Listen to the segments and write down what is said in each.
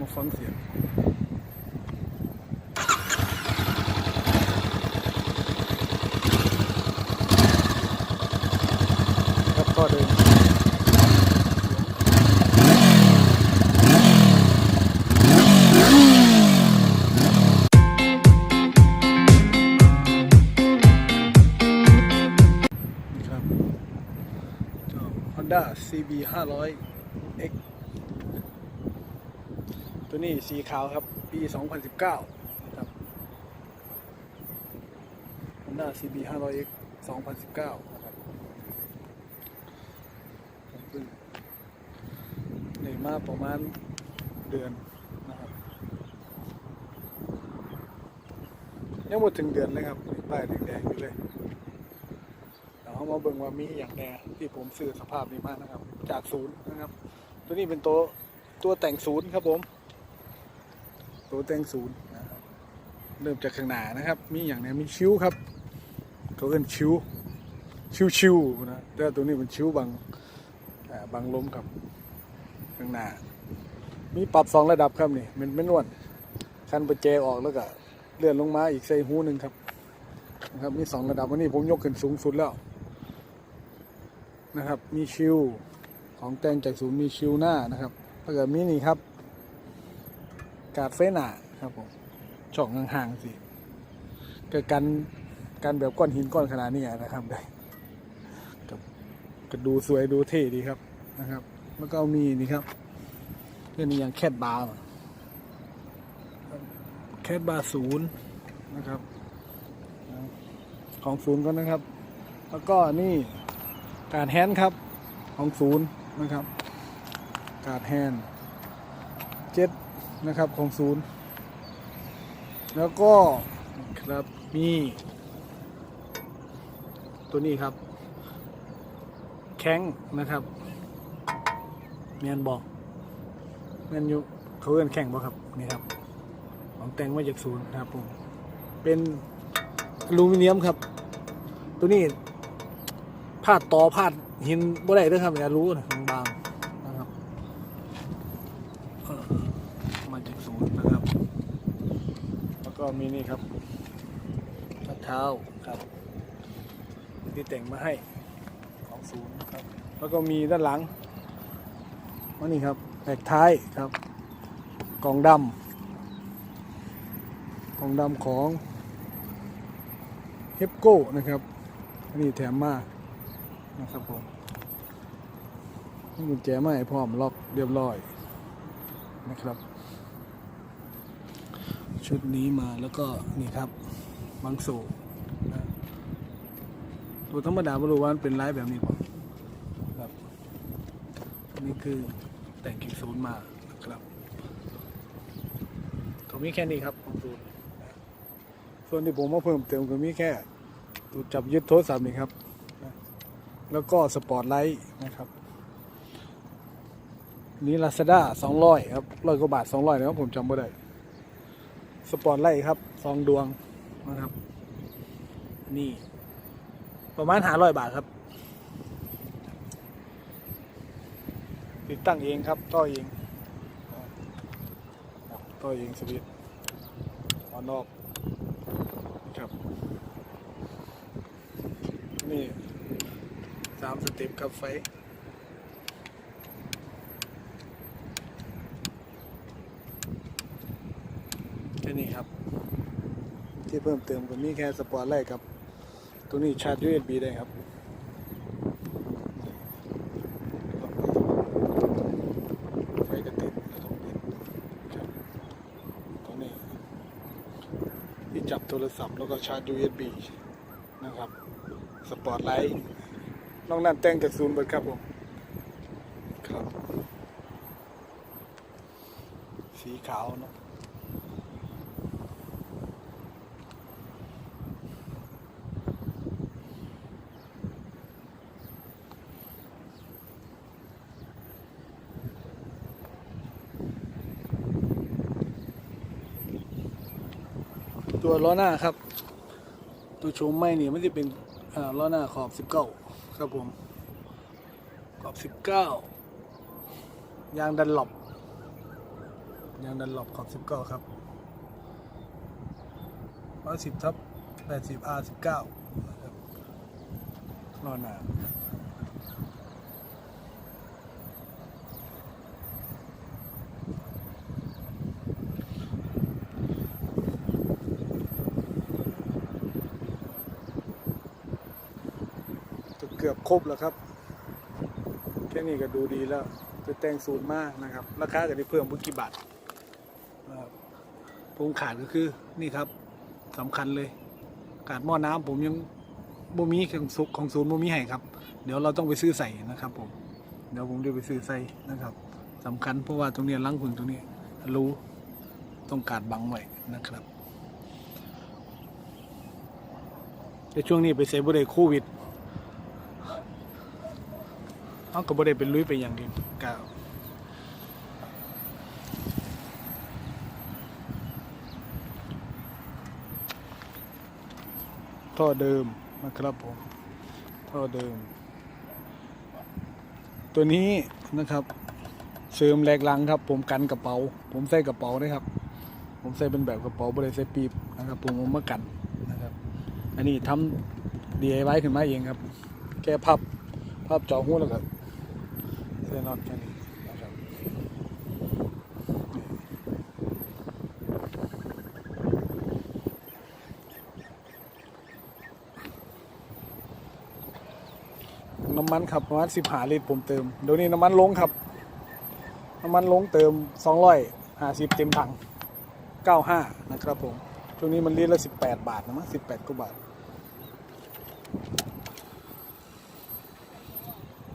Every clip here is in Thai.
มาฟังเสียงครับก็เดินนี่ครับ Honda CB 500 X ตัวนี้สีขาวครับ ปี 2019ครับ Honda CB 500 X 2019นะครับผมเพิ่งได้มาประมาณเดือนนะครับยังหมดถึงเดือนเลยครับป้ายแดงๆอยู่เลยเดี๋ยวเขามาเบิ่งว่ามีอย่างแน่ที่ผมซื้อสภาพนี้มานะครับ จากศูนย์นะครับ ตัวนี้เป็นตัวตัวแต่งศูนย์ครับผม ตัวแต่งศูนย์เริ่มจากข้างหน้านะครับ มีอย่างแน่มีชิวครับเขาเรียกชิวชิวชิวๆนะแต่ตัวนี้มันชิวบังอ่างล้มครับข้างหน้า มีปรับสองระดับครับนี่มันไม่นวลคันประแจออกแล้วก็เลื่อนลงมาอีกใส่หูหนึ่งครับนะครับมีสองระดับวันนี้ผมยกขึ้นสูงสุดแล้วนะครับ มีชิวของแต่งจากศูนย์มีชิวหน้านะครับแล้วก็มีนี่ครับ กาดเฟหนาครับผมช่องห่างๆสิเก็กันกันแบบก้อนหินก้อนขนาดนี้นะครับได้ก็ก็ดูสวยดูเท่ดีครับนะครับ แล้วก็มีนี่ครับเรื่องนี้อย่างแคดบาร์แคดบาร์ศูนย์นะครับ ของศูนย์ก็นะครับ แล้วก็นี่การแฮนด์ครับของศูนย์นะครับ การแฮนด์เจ็ด นะครับของศูนย์ แล้วก็ครับมีตัวนี้ครับ แข้งนะครับเมียนบอกเมียนอยุเขาเอื้อนแข่งบ่ครับนี่ครับของแต่งมาจากศูนย์นะครับผมเป็นอลูมิเนียมครับ ตัวนี้พาดต่อพาดหินบ่ได้ด้วยครับอย่ารู้นะบางๆนะครับเออมาจากศูนย์นะครับ แล้ว ก็มีนี่ครับทัดเท้าครับ ที่แต่งมาให้ของศูนย์ครับ แล้วก็มีด้านหลังมานี่ครับแบกท้ายครับกล่องดำกล่องดำของเฮปโก้นะครับอันนี้แถมมานะครับผมนี่กุญแจมาให้พร้อมล็อกเรียบร้อยนะครับ ชุดนี้มาแล้วก็นี่ครับบางสูนะตัวธรรมดาไม่รู้ว่ามันเป็นลายแบบนี้ป่ะครับนี่คือแต่งกิกศูนย์มาครับก็มีแค่นี้ครับของศูนย์ส่วนที่ผมมาเพิ่มเติมก็มีแค่ตัวจับยึดโทรศัพท์นี่ครับนะแล้วก็สปอร์ตไลท์นะครับนี่ลาซาด้าสองร้อยครับร้อยกว่าบาทสองร้อยนะครับผมจำไม่ได้ สปอร์ตไลท์ครับสองดวงนะครับ นี่ ประมาณหาร้อยบาทครับ ติดตั้งเองครับต่อเองต่อเองสวิตช์ออนออกครับ นี่สามสเต็ปครับไฟ แค่นี้ครับ ที่เพิ่มเติมก็มีแค่สปอร์ตไลท์ครับตัวนี้ชาร์จ USB ได้ครับไฟก็ติดแล้วต้องติดครับตัวนี้ ที่จับโทรศัพท์แล้วก็ชาร์จ USB นะครับ สปอร์ตไลท์นอกนั้นแต่งจากศูนย์เบิดครับผม ครับ สีขาวเนอะตัว ล้อหน้าครับ ตัวชมไม่เนี่ยมันจะเป็นล้อหน้าขอบ 19 ครับผมขอบ 19 ยางดันหลบยางดันหลบขอบสิบเก้าครับร้อยสิบทับแปดสิบอาร์สิบเก้านะครับรอหน้า เกือบครบแล้วครับ แค่นี้ก็ดูดีแล้วจะแต่งสูตรมากนะครับ ราคาก็ได้เพิ่มบุกี่บาทผมขาดก็คือนี่ครับสำคัญเลย ขาดหม้อน้ำผมยังบ่มีของซุกของศูนย์บ่มีให้ครับ เดี๋ยวเราต้องไปซื้อใส่นะครับผมเดี๋ยวผมจะไปซื้อใส่นะครับสำคัญเพราะว่าตรงนี้ล้างผึ่งตรงนี้รู้ต้องการบังไว้นะครับแต่ช่วงนี้ไปเซฟบ่ได้โควิด เขาก็บ่ได้เป็นลุยไปอย่างเดียวกาวท่อเดิมนะครับผม ท่อเดิม ตัวนี้นะครับเสริมแหลกหลังครับ ผมกันกระเป๋า ผมใส่กระเป๋านะครับ ผมใส่เป็นแบบกระเป๋าบริใส่ปีบนะครับ ผมเอามากันนะครับ อันนี้ทำ DIY ขึ้นมาเองครับแค่พับพับเจาะหูแล้วก็ เส้นน็อตแค่นี้นะครับน้ำมันครับประมาณสิบหาลิตรผมเติมเดี๋ยวนี้น้ำมันลงครับน้ำมันลงเติมสองร้อยห้าสิบเต็มถังเก้าห้านะครับผมช่วงนี้มันลิตรละสิบแปดบาทนะมั้งสิบแปดกว่าบาท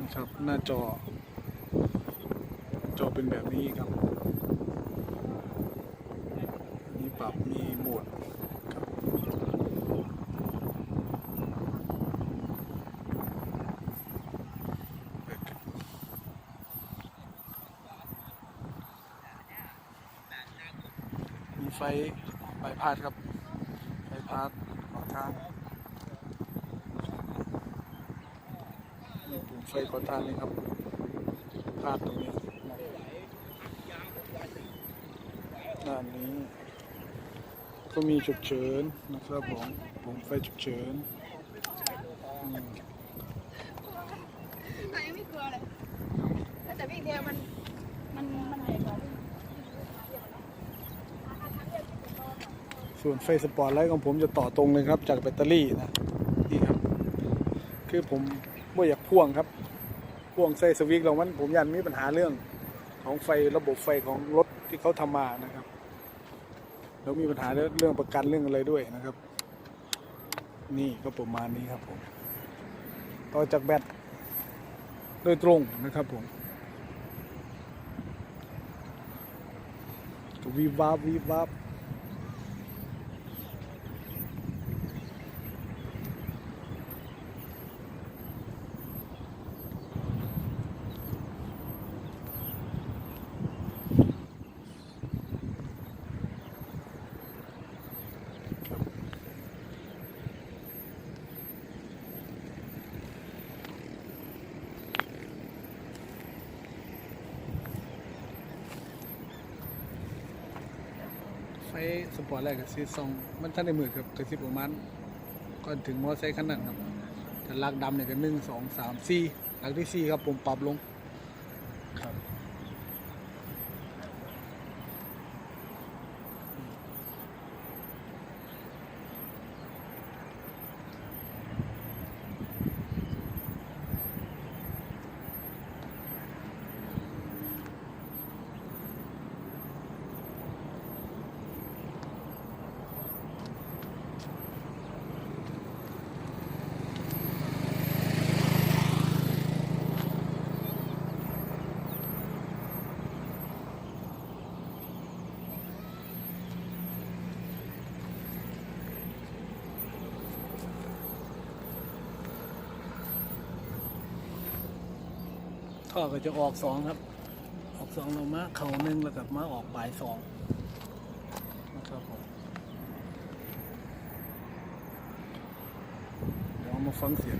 นะครับหน้าจอ จอเป็นแบบนี้ครับ มีปรับมีโหมดครับมีไฟใบพาดครับไฟพาดขอทางมีปุ่มไฟขอทางนี่ครับพาดตรงนี้ ด้านนี้ ก็มีฉุกเฉินนะครับผมผมไฟฉุกเฉินอืมตอนนี้ไม่กลัวเลยแต่วิ่งเดียวมันมันมันไหนกว่าวิ่งส่วนไฟสปอร์ตไลท์ของผมจะต่อตรงเลยครับจากแบตเตอรี่นะนี่ครับ คือผมไม่อยากพ่วงครับ พ่วงใส่สวิตช์เรามันผมยันมีปัญหาเรื่องของไฟระบบไฟของรถที่เขาทำมานะครับ แล้วมีปัญหาเรื่องประกันเรื่องอะไรด้วยนะครับ นี่ก็ประมาณนี้ครับผมต่อจากแบตโดยตรงนะครับผมวีบวับวีบวับ ฟสปอร์ตแรกกับซีซองมันท่านในมือครับกระซิบประมาณก่อนถึงมอไซค์คันนั้นครับแต่ลากดำเนี่ยก็หนึ่งสองสามสี่ลากที่สี่ครับผมปรับลงครับ ท่อก็จะออกสองครับ ออกสองลงมาเข่าหนึ่งแล้วกับมาออกปลายสองนะครับผมเดี๋ยวมาฟังเสียง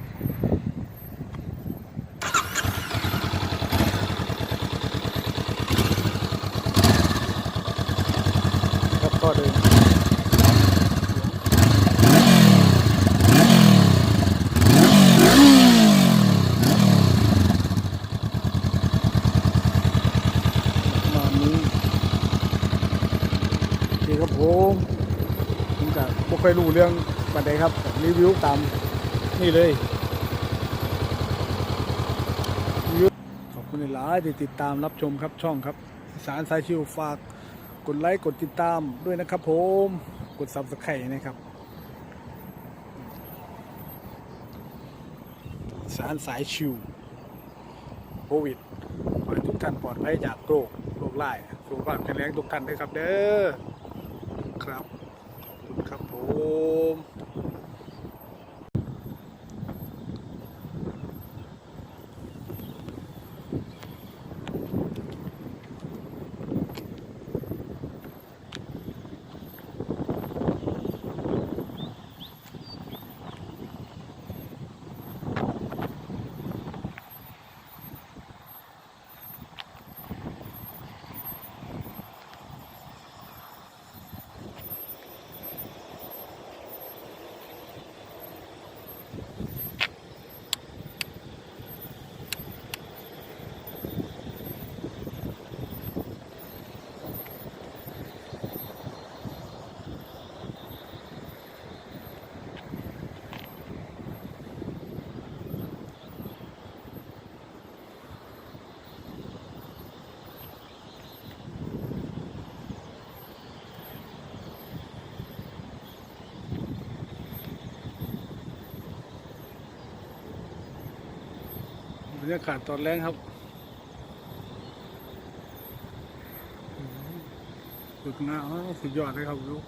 ดีครับผมผมก็บ่ ค่อยรู้เรื่องบันไดครับรีวิวตามนี่เลยรีวิวขอบคุณหลายที่ติดตามรับชมครับช่องครับสารสายชิวฝากกดไลค์กดติดตามด้วยนะครับผมกดซับสไครต์นะครับ สารสายชิวโควิดขอให้ทุกท่านปลอดภัยจากโรคโรคร้ายสุขภาพแข็งแรงทุกท่านด้วยครับเด้อครับ ค รับรรยากาศตอนแรกครับฝึกหน้าสุดยอดเลยครับลูก